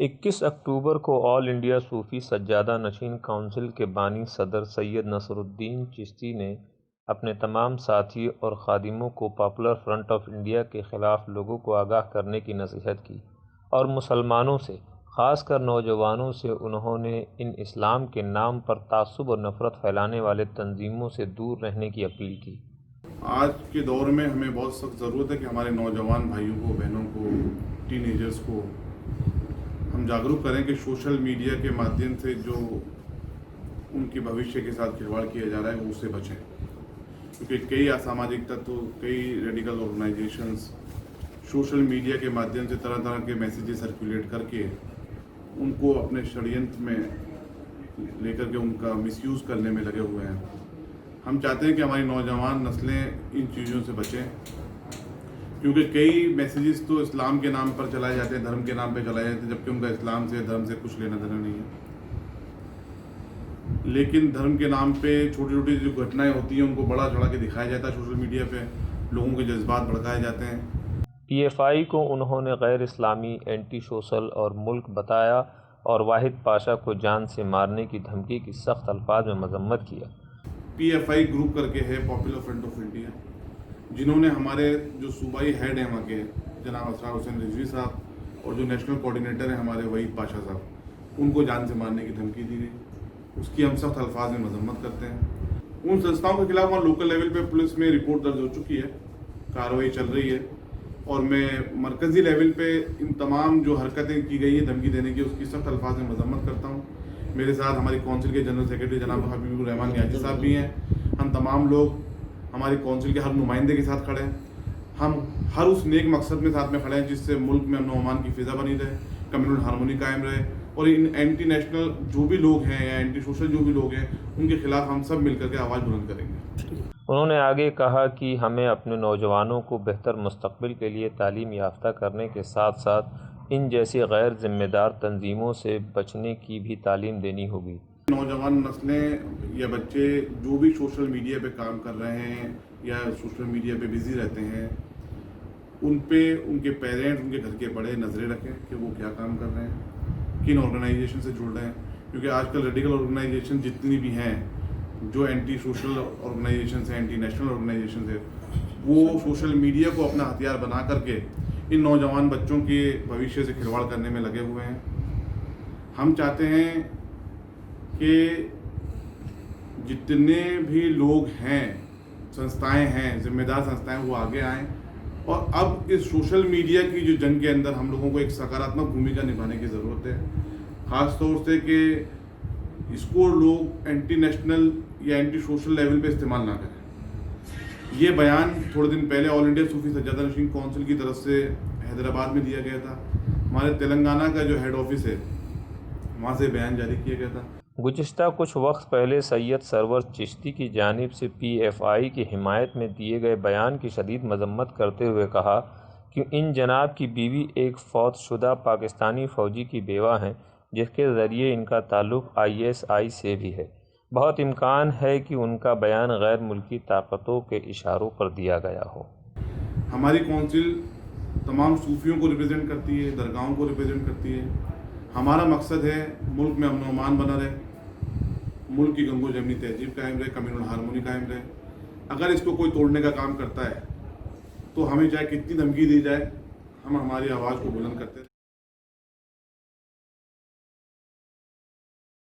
21 अक्टूबर को all India Sufi Sajjada Nashin council के बानी सदर सैयद नसरुद्दीन चिश्ती ने अपने तमाम साथी और खादिमों को पॉपुलर फ्रंट ऑफ़ इंडिया के ख़िलाफ़ लोगों को आगाह करने की नसीहत की और मुसलमानों से, ख़ासकर नौजवानों से उन्होंने इन इस्लाम के नाम पर तासुब और नफ़रत फैलाने वाले तंजीमों से दूर रहने की अपील की। आज के दौर में हमें बहुत सख्त ज़रूरत है कि हमारे नौजवान भाइयों को, बहनों को टीनेजर्स को हम जागरूक करें कि सोशल मीडिया के माध्यम से जो उनके भविष्य के साथ खिलवाड़ किया जा रहा है उससे बचें। क्योंकि कई असामाजिक तत्व, कई रेडिकल ऑर्गेनाइजेशंस सोशल मीडिया के माध्यम से तरह तरह के मैसेजेस सर्कुलेट करके उनको अपने षडयंत्र में लेकर के उनका मिसयूज़ करने में लगे हुए हैं। हम चाहते हैं कि हमारी नौजवान नस्लें इन चीज़ों से बचें। क्योंकि कई मैसेजेस तो इस्लाम के नाम पर चलाए जाते हैं धर्म के नाम पर चलाए जाते हैं जबकि उनका इस्लाम से धर्म से कुछ लेना देना नहीं है। लेकिन धर्म के नाम पे छोटी छोटी जो घटनाएँ होती हैं उनको बड़ा चढ़ा के दिखाया जाता है सोशल मीडिया पे लोगों के जज्बात भड़काए जाते हैं। पीएफआई को उन्होंने गैर इस्लामी एंटी सोशल और मुल्क बताया और वाहिद पाशा को जान से मारने की धमकी की सख्त अल्फाज में मजम्मत किया। पीएफआई ग्रुप करके है पॉपुलर फ्रंट ऑफ़ इंडिया जिन्होंने हमारे जो सूबाई हेड हैं वहाँ के, जनाब असरार हुसैन रिजवी साहब और जो नेशनल कोऑर्डिनेटर हैं हमारे वहीद पाशा साहब, उनको जान से मारने की धमकी दी गई। उसकी हम सख्त अल्फाज में मजम्मत करते हैं। उन संस्थाओं के खिलाफ वहाँ लोकल लेवल पे पुलिस में रिपोर्ट दर्ज हो चुकी है, कार्रवाई चल रही है और मैं मरकज़ी लेवल पे इन तमाम जो हरकतें की गई हैं, धमकी देने की, उसकी सख्त अल्फाज में मजम्मत करता हूँ। मेरे साथ हमारी कौंसिल के जनरल सेक्रेटरी जनाब हबीबुर रहमान साहब भी हैं। हम तमाम लोग हमारी कौंसिल के हर नुमाइंदे के साथ खड़े हैं। हम हर उस नेक मकसद में साथ में खड़े हैं जिससे मुल्क में अमान की फ़िज़ा बनी रहे, कम्युनल हारमोनी कायम रहे और इन एंटी नेशनल जो भी लोग हैं या एंटी सोशल जो भी लोग हैं, उनके खिलाफ हम सब मिलकर के आवाज़ बुलंद करेंगे। उन्होंने आगे कहा कि हमें अपने नौजवानों को बेहतर मुस्तबिल के लिए तालीम याफ्ता करने के साथ साथ इन जैसी गैर जिम्मेदार तंजीमों से बचने की भी तालीम देनी होगी। नौजवान नस्लें या बच्चे जो भी सोशल मीडिया पे काम कर रहे हैं या सोशल मीडिया पे बिज़ी रहते हैं, उन पे उनके पेरेंट्स, उनके घर के बड़े नज़रें रखें कि वो क्या काम कर रहे हैं, किन ऑर्गेनाइजेशन से जुड़ रहे हैं। क्योंकि आजकल रेडिकल ऑर्गेनाइजेशन जितनी भी हैं, जो एंटी सोशल ऑर्गेनाइजेशन है एंटी नेशनल ऑर्गेनाइजेशन है, वो सोशल मीडिया को अपना हथियार बना करके इन नौजवान बच्चों के भविष्य से खिलवाड़ करने में लगे हुए हैं। हम चाहते हैं कि जितने भी लोग हैं, संस्थाएँ हैं, जिम्मेदार संस्थाएँ, वो आगे आएँ। और अब इस सोशल मीडिया की जो जंग के अंदर हम लोगों को एक सकारात्मक भूमिका निभाने की ज़रूरत है। ख़ास तौर से कि इसको लोग एंटी नेशनल या एंटी सोशल लेवल पे इस्तेमाल ना करें। ये बयान थोड़े दिन पहले all India Sufi Sajjada Nashin council की तरफ़ से हैदराबाद में दिया गया था। हमारे तेलंगाना का जो हेड ऑफ़िस है, वहाँ से बयान जारी किया गया था। गुज्त कुछ वक्त पहले सैयद सरवर चिश्ती की जानब से पी एफ़ आई की हिमायत में दिए गए बयान की शदीद मजम्मत करते हुए कहा कि इन जनाब की बीवी एक फौत शुदा पाकिस्तानी फ़ौजी की बेवा हैं, जिसके ज़रिए इनका ताल्लुक़ आई एस आई से भी है। बहुत इम्कान है कि उनका बयान गैर मुल्की ताकतों के इशारों पर दिया गया हो। हमारी कौंसिल तमाम सूफियों को रिप्रेजेंट करती है, दरगाहों को रिप्रेजेंट करती है। हमारा मकसद है मुल्क में अमन अमान बना रहे, मुल्क की गंगो जमनी तहजीब कायम रहे कम्यून हारमोनी कायम रहे। अगर इसको कोई तोड़ने का काम करता है तो हमें चाहे कितनी धमकी दी जाए, हम हमारी आवाज़ को बुलंद करते हैं